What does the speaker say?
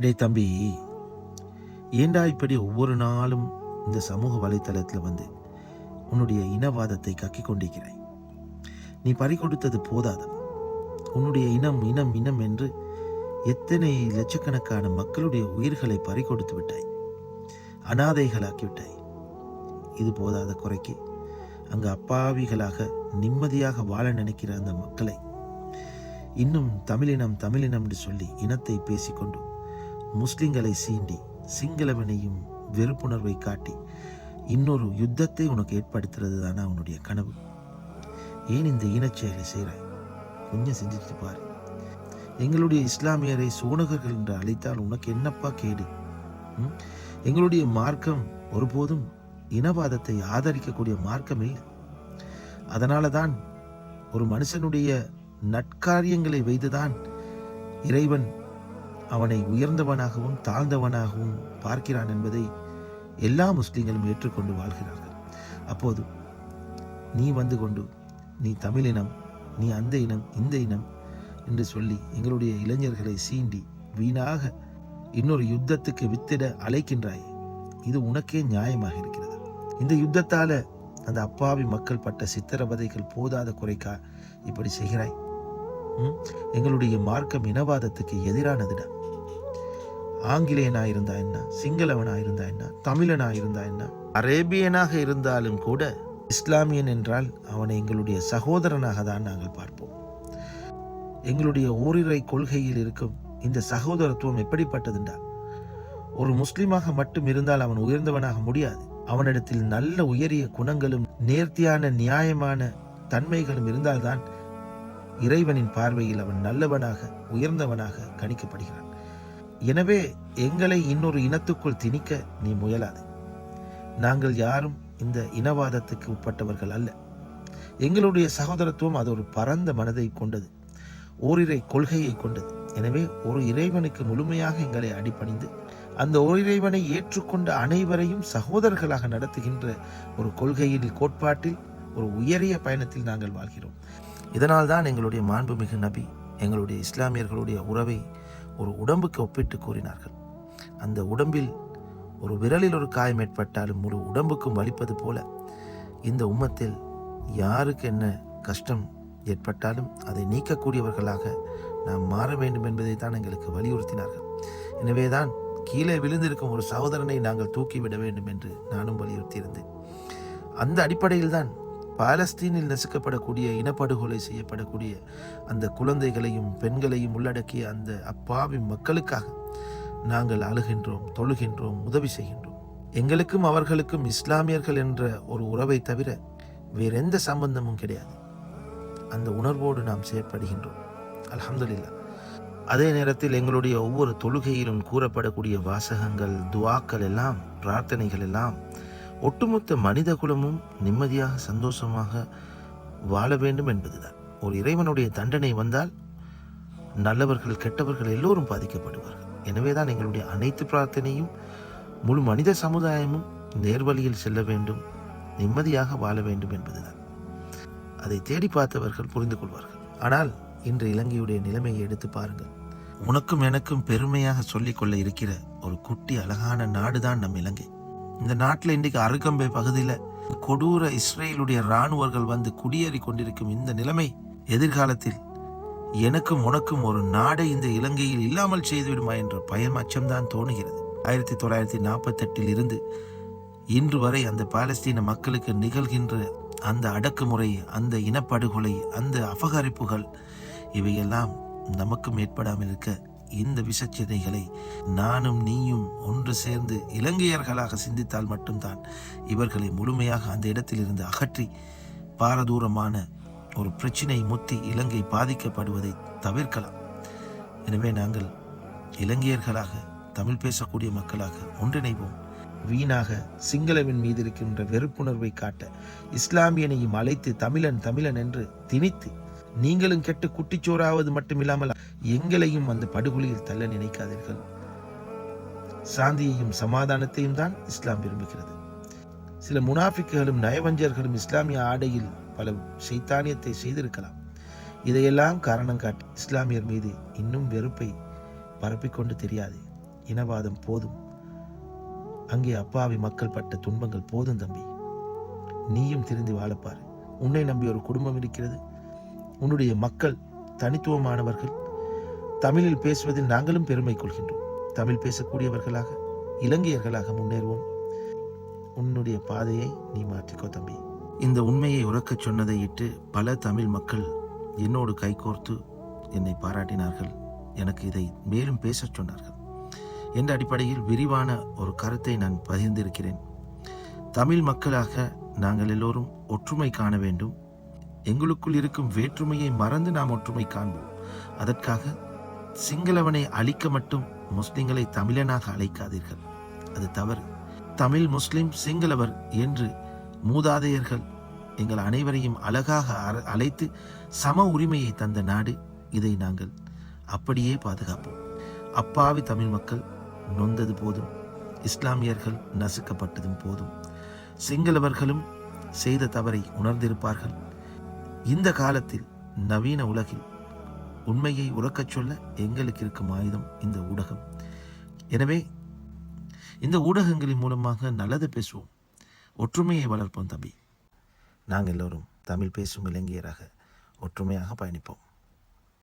டே தம்பி ஏண்டா இப்படி ஒவ்வொரு நாளும் இந்த சமூக வலைத்தளத்தில் வந்து உன்னுடைய இனவாதத்தை கக்கிக் கொண்டிருக்கிறாய்? நீ பறி கொடுத்தது போதாது? உன்னுடைய இனம் இனம் இனம் என்று எத்தனை லட்சக்கணக்கான மக்களுடைய உயிர்களை பறி கொடுத்து விட்டாய்? அனாதைகளாக்கி விட்டாய் இது போதாத குறைக்கு அங்கு அப்பாவிகளாக நிம்மதியாக வாழ நினைக்கிற அந்த மக்களை இன்னும் தமிழினம் தமிழினம் என்று சொல்லி இனத்தை பேசிக்கொண்டு முஸ்லிம்களை சீண்டி சிங்களவனையும் வெறுப்புணர்வை காட்டி இன்னொரு யுத்தத்தை உனக்கு ஏற்படுத்துறது தானே அவனுடைய கனவு? ஏன் இந்த இனச்செயலை செய்கிறாய்? கொஞ்சம் சிந்திச்சு பாரு. எங்களுடைய இஸ்லாமியரை சோனகர்கள் என்று அழைத்தால் உனக்கு என்னப்பா கேடு? எங்களுடைய மார்க்கம் ஒருபோதும் இனவாதத்தை ஆதரிக்கக்கூடிய மார்க்கம் இல்லை. அதனால தான் ஒரு மனுஷனுடைய நற்காரியங்களை வைத்துதான் இறைவன் அவனை உயர்ந்தவனாகவும் தாழ்ந்தவனாகவும் பார்க்கிறான் என்பதை எல்லா முஸ்லிம்களும் ஏற்றுக்கொண்டு வாழ்கிறார்கள். அப்போது நீ வந்து கொண்டு நீ தமிழினம் நீ அந்த இனம் இந்த இனம் என்று சொல்லி எங்களுடைய இளைஞர்களை சீண்டி வீணாக இன்னொரு யுத்தத்துக்கு வித்திட அழைக்கின்றாய். இது உனக்கே நியாயமாக இருக்கிறது. இந்த யுத்தத்தால அந்த அப்பாவி மக்கள் பட்ட சித்திரவதைகள் போதாத குறைக்கா இப்படி செய்கிறாய்? ம்? எங்களுடைய மார்க்கம் இனவாதத்துக்கு எதிரானதுடா. ஆங்கிலேயனா இருந்தா என்ன? சிங்களவனா இருந்தா என்ன? தமிழனா இருந்தா என்ன? அரேபியனாக இருந்தாலும் கூட இஸ்லாமியன் என்றால் அவனை எங்களுடைய சகோதரனாக தான் நாங்கள் பார்ப்போம். எங்களுடைய ஓரிரை கொள்கையில் இருக்கும் இந்த சகோதரத்துவம் எப்படிப்பட்டதுண்டா? ஒரு முஸ்லிமாக மட்டும் இருந்தால் அவன் உயர்ந்தவனாக முடியாது. அவனிடத்தில் நல்ல உயரிய குணங்களும் நேர்த்தியான நியாயமான தன்மைகளும் இருந்தால்தான் இறைவனின் பார்வையில் அவன் நல்லவனாக உயர்ந்தவனாக கணிக்கப்படுகிறான். எனவே எங்களை இன்னொரு இனத்துக்குள் திணிக்க நீ முயலாது. நாங்கள் யாரும் இந்த இனவாதத்துக்கு உட்பட்டவர்கள் அல்ல. எங்களுடைய சகோதரத்துவம் அது ஒரு பரந்த மனதை கொண்டது ஓரிரை கொள்கையை கொண்டது. எனவே ஒரு இறைவனுக்கு முழுமையாக எங்களை அடிபணிந்து அந்த ஓரிறைவனை ஏற்றுக்கொண்ட அனைவரையும் சகோதரர்களாக நடத்துகின்ற ஒரு கொள்கையில் கோட்பாட்டில் ஒரு உயரிய பயணத்தில் நாங்கள் வாழ்கிறோம். இதனால் தான் எங்களுடைய மாண்புமிகு நபி எங்களுடைய இஸ்லாமியர்களுடைய உறவை ஒரு உடம்புக்கு ஒப்பிட்டு கூறினார்கள். அந்த உடம்பில் ஒரு விரலில் ஒரு காயம் ஏற்பட்டாலும் முழு உடம்புக்கும் வலிப்பது போல இந்த உம்மத்தில் யாருக்கு என்ன கஷ்டம் ஏற்பட்டாலும் அதை நீக்கக்கூடியவர்களாக நாம் மாற வேண்டும் என்பதை தான் எங்களுக்கு வலியுறுத்தினார்கள். எனவேதான் கீழே விழுந்திருக்கும் ஒரு சகோதரனை நாங்கள் தூக்கிவிட வேண்டும் என்று நானும் வலியுறுத்தியிருந்தேன். அந்த அடிப்படையில் தான் பாலஸ்தீனில் நசுக்கப்படக்கூடிய இனப்படுகொலை செய்யப்படக்கூடிய அந்த குழந்தைகளையும் பெண்களையும் உள்ளடக்கிய அந்த அப்பாவி மக்களுக்காக நாங்கள் அழுகின்றோம் தொழுகின்றோம் உதவி செய்கின்றோம். எங்களுக்கும் அவர்களுக்கும் இஸ்லாமியர்கள் என்ற ஒரு உறவை தவிர வேறெந்த சம்பந்தமும் கிடையாது. அந்த உணர்வோடு நாம் செயற்படுகின்றோம். அலமதுல்லா அதே நேரத்தில் எங்களுடைய ஒவ்வொரு தொழுகையிலும் கூறப்படக்கூடிய வாசகங்கள் துவாக்கள் எல்லாம் பிரார்த்தனைகள் எல்லாம் ஒட்டுமொத்த மனித குலமும் நிம்மதியாக சந்தோஷமாக வாழ வேண்டும் என்பதுதான். ஒரு இறைவனுடைய தண்டனை வந்தால் நல்லவர்கள் கெட்டவர்கள் எல்லோரும் பாதிக்கப்படுவார்கள். எனவேதான் எங்களுடைய அனைத்து பிரார்த்தனையும் முழு மனித சமுதாயமும் நேர்வழியில் செல்ல வேண்டும் நிம்மதியாக வாழ வேண்டும் என்பதுதான். அதை தேடி பார்த்தவர்கள் புரிந்து கொள்வார்கள். ஆனால் இன்று இலங்கையுடைய நிலைமையை எடுத்து பாருங்கள். உனக்கும் எனக்கும் பெருமையாக சொல்லிக்கொள்ள இருக்கிற ஒரு குட்டி அழகான நாடுதான் நம் இலங்கை. இந்த நாட்டில் இன்றைக்கு அருகம்பை பகுதியில் கொடூர இஸ்ரேலுடைய இராணுவர்கள் வந்து குடியேறி கொண்டிருக்கும் இந்த நிலைமை எதிர்காலத்தில் எனக்கும் உனக்கும் ஒரு நாடை இந்த இலங்கையில் இல்லாமல் செய்துவிடுமா என்ற பயம் அச்சம்தான் தோணுகிறது. ஆயிரத்தி தொள்ளாயிரத்தி நாற்பத்தெட்டில் இருந்து இன்று வரை அந்த பாலஸ்தீன மக்களுக்கு நிகழ்கின்ற அந்த அடக்குமுறை அந்த இனப்படுகொலை அந்த அபகரிப்புகள் இவையெல்லாம் நமக்கும் ஏற்படாமல் இருக்க இந்த விஷச்சிதைகளை நானும் நீயும் ஒன்று சேர்ந்து இலங்கையர்களாக சிந்தித்தால் மட்டும்தான் இவர்களை முழுமையாக அந்த இடத்திலிருந்து அகற்றி பாரதூரமான ஒரு பிரச்சினை முத்தி இலங்கை பாதிக்கப்படுவதை தவிர்க்கலாம். எனவே நாங்கள் இலங்கையர்களாக தமிழ் பேசக்கூடிய மக்களாக ஒன்றிணைவோம். வீணாக சிங்களவின் மீது இருக்கின்ற வெறுப்புணர்வை காட்ட இஸ்லாமியனையும் அழைத்து தமிழன் தமிழன் என்று திணித்து நீங்களும் கெட்டு குட்டிச்சோறாவது மட்டுமில்லாமல் எங்களையும் அந்த படுகொலியில் தள்ள நினைக்காதீர்கள். சாந்தியையும் சமாதானத்தையும் தான் இஸ்லாம் விரும்புகிறது. சில முனாஃபிக்குகளும் நயவஞ்சர்களும் இஸ்லாமிய ஆடையில் பல சைத்தானியத்தை செய்திருக்கலாம். இதையெல்லாம் காரணம் காட்டி இஸ்லாமியர் மீது இன்னும் வெறுப்பை பரப்பிக்கொண்டு தெரியாது. இனவாதம் போதும். அங்கே அப்பாவி மக்கள் பட்ட துன்பங்கள் போதும் தம்பி. நீயும் திருந்தி வாழப்பார் உன்னை நம்பி ஒரு குடும்பம் இருக்கிறது. உன்னுடைய மக்கள் தனித்துவமானவர்கள். தமிழில் பேசுவதில் நாங்களும் பெருமை கொள்கின்றோம். தமிழ் பேசக்கூடியவர்களாக இலங்கையர்களாக முன்னேறுவோம். உன்னுடைய பாதையை நீ மாற்றிக்கோ தம்பி. இந்த உண்மையை உறக்கச் சொன்னதை இட்டு பல தமிழ் மக்கள் என்னோடு கைகோர்த்து என்னை பாராட்டினார்கள். எனக்கு இதை மேலும் பேசச் சொன்னார்கள். என்ற அடிப்படையில் விரிவான ஒரு கருத்தை நான் பகிர்ந்திருக்கிறேன். தமிழ் மக்களாக நாங்கள் எல்லோரும் ஒற்றுமை காண வேண்டும். எங்களுக்குள் இருக்கும் வேற்றுமையை மறந்து நாம் ஒற்றுமை காண்போம். அதற்காக சிங்களவனை அழிக்க மட்டும் முஸ்லிம்களை தமிழனாக அழைக்காதீர்கள். அது தவறு. தமிழ் முஸ்லிம் சிங்களவர் என்று மூதாதையர்கள் எங்கள் அனைவரையும் அழகாக அழைத்து சம உரிமையை தந்த நாடு இதை நாங்கள் அப்படியே பாதுகாப்போம். அப்பாவி தமிழ் மக்கள் நொந்தது போதும். இஸ்லாமியர்கள் நசுக்கப்பட்டதும் போதும். சிங்களவர்களும் செய்த தவறை உணர்ந்திருப்பார்கள். இந்த காலத்தில் நவீன உலகில் உண்மையை உறக்கச் சொல்ல எங்களுக்கு இருக்கும் ஆயுதம் இந்த ஊடகம். எனவே இந்த ஊடகங்களின் மூலமாக நல்லது பேசுவோம். ஒற்றுமையை வளர்ப்போம் தம்பி. நாங்கள் எல்லோரும் தமிழ் பேசும் இளைஞராக ஒற்றுமையாக பயணிப்போம்.